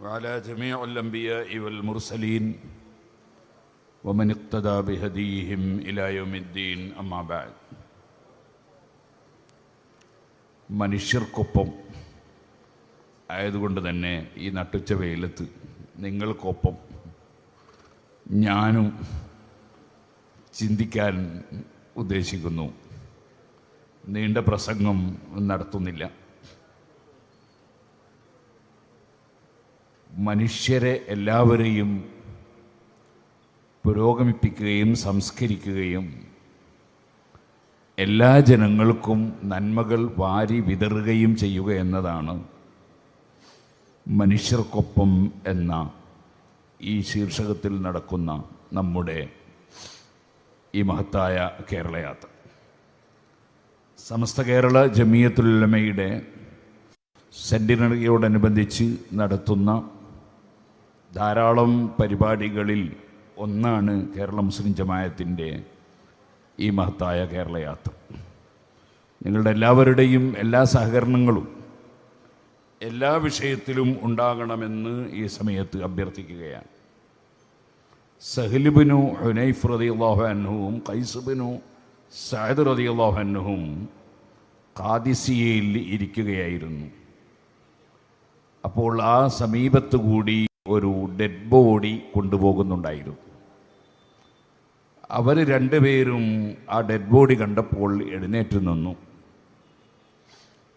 وعلى جميع الأنبياء والمرسلين ومن اقتدى بهديهم إلى يوم الدين أما بعد മനുഷ്യർക്കൊപ്പം ആയതുകൊണ്ട് തന്നെ ഈ നട്ടുച്ച വെയിലത്ത് നിങ്ങൾക്കൊപ്പം ഞാനും ചിന്തിക്കാൻ ഉദ്ദേശിക്കുന്നു നീണ്ട പ്രസംഗം നടത്തുന്നില്ല മനുഷ്യരെ എല്ലാവരെയും പുരോഗമിപ്പിക്കുകയും സംസ്കരിക്കുകയും എല്ലാ ജനങ്ങൾക്കും നന്മകൾ വാരി വിതറുകയും ചെയ്യുക എന്നതാണ് മനുഷ്യർക്കൊപ്പം എന്ന ഈ ശീർഷകത്തിൽ നടക്കുന്ന നമ്മുടെ ഈ മഹത്തായ കേരളയാത്ര. സമസ്ത കേരള ജമിയത്തുലമയുടെ സെന്റിനറിയോടനുബന്ധിച്ച് നടത്തുന്ന ധാരാളം പരിപാടികളിൽ ഒന്നാണ് കേരള മുസ്ലിം ജമായത്തിന്റെ ഈ മഹത്തായ കേരളയാത്ര. നിങ്ങളുടെ എല്ലാവരുടെയും എല്ലാ സഹകരണങ്ങളും എല്ലാ വിഷയത്തിലും ഉണ്ടാകണമെന്ന് ഈ സമയത്ത് അഭ്യർത്ഥിക്കുകയാണ്. സഹലിബിനു ഹുനൈഫ് റതി അള്ളാഹു അന്നുവും കൈസുബിനു സഹദ് റതി അള്ളാഹുഅന്നുവും കാദിസിയയിൽ ഇരിക്കുകയായിരുന്നു. അപ്പോൾ ആ സമീപത്ത് കൂടി ഒരു ഡെഡ് ബോഡി കൊണ്ടുപോകുന്നുണ്ടായിരുന്നു. അവർ രണ്ടുപേരും ആ ഡെഡ് ബോഡി കണ്ടപ്പോൾ എഴുന്നേറ്റ് നിന്നു.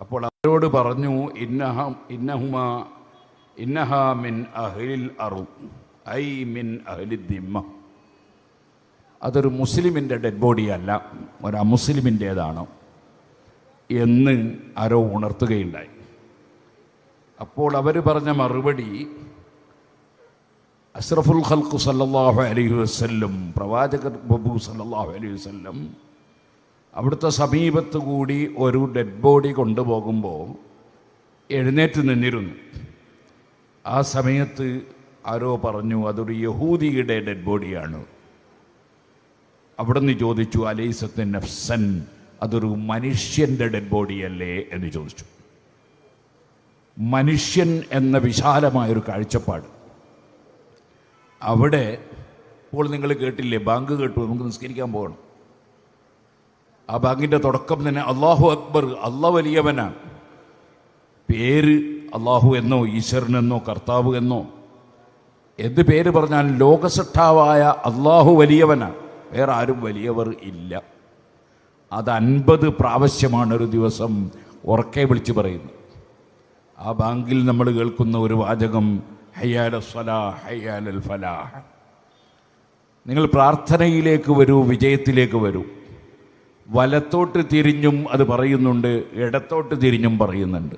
അപ്പോൾ അവരോട് പറഞ്ഞു ഇന്നഹ ഇന്നഹുമ ഇന്നഹ മിൻ അഹ്ലിൽ അറു ഐ മിൻ അഹ്ലി ദിമ്മ. അതൊരു മുസ്ലിമിന്റെ ഡെഡ് ബോഡി അല്ല ഒരു അമുസ്ലിമിന്റേതാണ് എന്ന് ആരോ ഉണർത്തുകയുണ്ടായി. അപ്പോൾ അവർ പറഞ്ഞ മറുപടി അഷ്റഫുൽ ഖൽഖു സല്ലല്ലാഹു അലൈഹി വസല്ലം പ്രവാചകൻ ബബു സല്ലല്ലാഹു അലൈഹി വസല്ലം അവിടുത്തെ സമീപത്ത് കൂടി ഒരു ഡെഡ് ബോഡി കൊണ്ടുപോകുമ്പോൾ എഴുന്നേറ്റ് നിന്നിരുന്നു. ആ സമയത്ത് ആരോ പറഞ്ഞു അതൊരു യഹൂദിയുടെ ഡെഡ് ബോഡിയാണ് അവിടുന്ന് ചോദിച്ചു അലൈസത്ത് നഫ്സൻ അതൊരു മനുഷ്യന്റെ ഡെഡ് ബോഡിയല്ലേ എന്ന് ചോദിച്ചു. മനുഷ്യൻ എന്ന വിശാലമായൊരു കാഴ്ചപ്പാട്. അവിടെ ഇപ്പോൾ നിങ്ങൾ കേട്ടില്ലേ? ബാങ്ക് കേട്ടു. നമുക്ക് നിസ്കരിക്കാൻ പോകണം. ആ ബാങ്കിന്റെ തുടക്കം തന്നെ അള്ളാഹു അക്ബർ അള്ള വലിയവനാണ് പേര് അള്ളാഹു എന്നോ ഈശ്വരനെന്നോ കർത്താവ് എന്നോ. എന്ത് പേര് പറഞ്ഞാൽ ലോകസട്ടാവായ അള്ളാഹു വലിയവനാണ് വേറെ ആരും വലിയവർ ഇല്ല. അത് അൻപത് പ്രാവശ്യമാണ് ഒരു ദിവസം ഉറക്കെ വിളിച്ച് പറയുന്നത്. ആ ബാങ്കിൽ നമ്മൾ കേൾക്കുന്ന ഒരു വാചകം ഹയ്യാല സ്വലാ ഹയ്യാലൽ ഫലാഹ്. നിങ്ങൾ പ്രാർത്ഥനയിലേക്ക് വരൂ വിജയത്തിലേക്ക് വരൂ. വലത്തോട്ട് തിരിഞ്ഞും അത് പറയുന്നുണ്ട് ഇടത്തോട്ട് തിരിഞ്ഞും പറയുന്നുണ്ട്.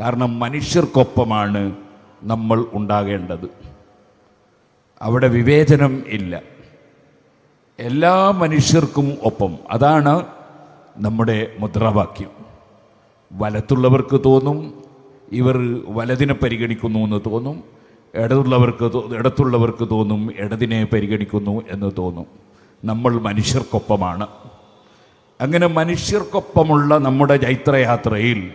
കാരണം മനുഷ്യർക്കൊപ്പമാണ് നമ്മൾ ഉണ്ടാകേണ്ടത്. അവിടെ വിവേചനം ഇല്ല. എല്ലാ മനുഷ്യർക്കും ഒപ്പം. അതാണ് നമ്മുടെ മുദ്രാവാക്യം. വലത്തുള്ളവർക്ക് തോന്നും ഇവർ വലതിനെ പരിഗണിക്കുന്നു എന്ന് തോന്നും ഇടതുള്ളവർക്ക് ഇടത്തുള്ളവർക്ക് തോന്നും ഇടതിനെ പരിഗണിക്കുന്നു എന്ന് തോന്നും. നമ്മൾ മനുഷ്യർക്കൊപ്പമാണ്. അങ്ങനെ മനുഷ്യർക്കൊപ്പമുള്ള നമ്മുടെ ചൈത്രയാത്രയിൽ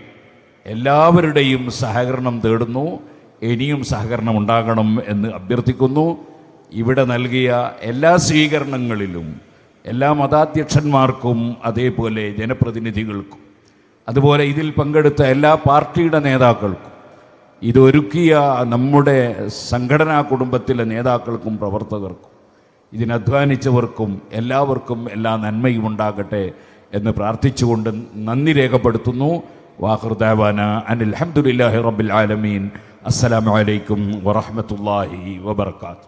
എല്ലാവരുടെയും സഹകരണം തേടുന്നു. ഇനിയും സഹകരണം ഉണ്ടാകണം എന്ന് അഭ്യർത്ഥിക്കുന്നു. ഇവിടെ നൽകിയ എല്ലാ സ്വീകരണങ്ങളിലും എല്ലാ മതാധ്യക്ഷന്മാർക്കും അതേപോലെ ജനപ്രതിനിധികൾക്കും അതുപോലെ ഇതിൽ പങ്കെടുത്ത എല്ലാ പാർട്ടിയുടെ നേതാക്കൾക്കും ഇതൊരുക്കിയ നമ്മുടെ സംഘടനാ കുടുംബത്തിലെ നേതാക്കൾക്കും പ്രവർത്തകർക്കും ഇതിനധ്വാനിച്ചവർക്കും എല്ലാവർക്കും എല്ലാ നന്മയും ഉണ്ടാകട്ടെ എന്ന് പ്രാർത്ഥിച്ചുകൊണ്ട് നന്ദി രേഖപ്പെടുത്തുന്നു. വാഹൃദാവാന അനിൽ അഹമ്മദില്ലാഹി റബ്ബിൽ ആലമീൻ. അസ്സലാമു അലൈക്കും വറഹ്മത്തുള്ളാഹി വബർക്കാത്തു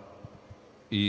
ഈ